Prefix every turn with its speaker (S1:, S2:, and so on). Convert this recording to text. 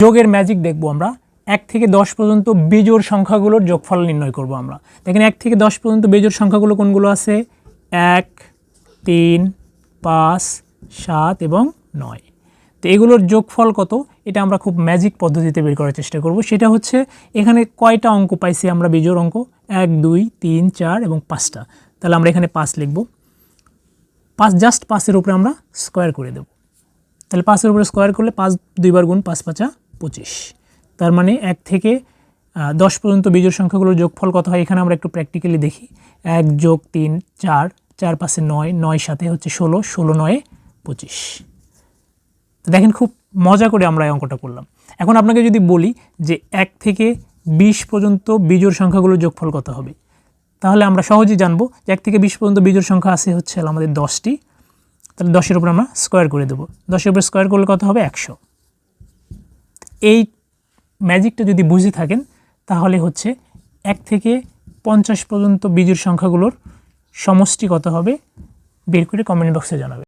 S1: যোগের ম্যাজিক দেখব আমরা। এক থেকে দশ পর্যন্ত বেজোর সংখ্যাগুলোর যোগফল নির্ণয় করব আমরা। দেখেন এক থেকে দশ পর্যন্ত বেজোর সংখ্যাগুলো কোনগুলো আছে? এক, তিন, পাঁচ, সাত এবং নয়। তো এগুলোর যোগফল কত? এটা আমরা খুব ম্যাজিক পদ্ধতিতে বের করার চেষ্টা করব। সেটা হচ্ছে এখানে কয়টা অঙ্ক পাইছি আমরা বেজোর অঙ্ক? এক, দুই, তিন, চার এবং পাঁচটা। তাহলে আমরা এখানে পাঁচ লিখব। পাঁচ জাস্ট পাঁচের উপরে আমরা স্কোয়ার করে দেব। তাহলে পাঁচের উপরে স্কোয়ার করলে পাঁচ, দুইবার গুণ পাঁচ পাঁচা পঁচিশ। তার মানে এক থেকে দশ পর্যন্ত বিজোড় সংখ্যাগুলোর যোগফল কত হয়? এখানে আমরা একটু প্র্যাকটিক্যালি দেখি। এক যোগ তিন, চার চার পাশে নয় নয় সাথে হচ্ছে ষোলো ষোলো নয়ে, পঁচিশ। তো দেখেন খুব মজা করে আমরা এই অঙ্কটা করলাম। এখন আপনাকে যদি বলি যে এক থেকে বিশ পর্যন্ত বিজোড় সংখ্যাগুলোর যোগফল কত হবে? তাহলে আমরা সহজেই জানব যে এক থেকে বিশ পর্যন্ত বিজোড় সংখ্যা আছে হচ্ছে আমাদের দশটি। তাহলে দশের উপর আমরা স্কোয়ার করে দেবো। দশের উপর স্কোয়ার করলে কত হবে? একশো। এই ম্যাজিকটা যদি বুঝে থাকেন, তাহলে হচ্ছে এক থেকে পঞ্চাশ পর্যন্ত বিজুর সংখ্যাগুলোর সমষ্টি কত হবে, বের করে কমেন্ট বক্সে জানাবে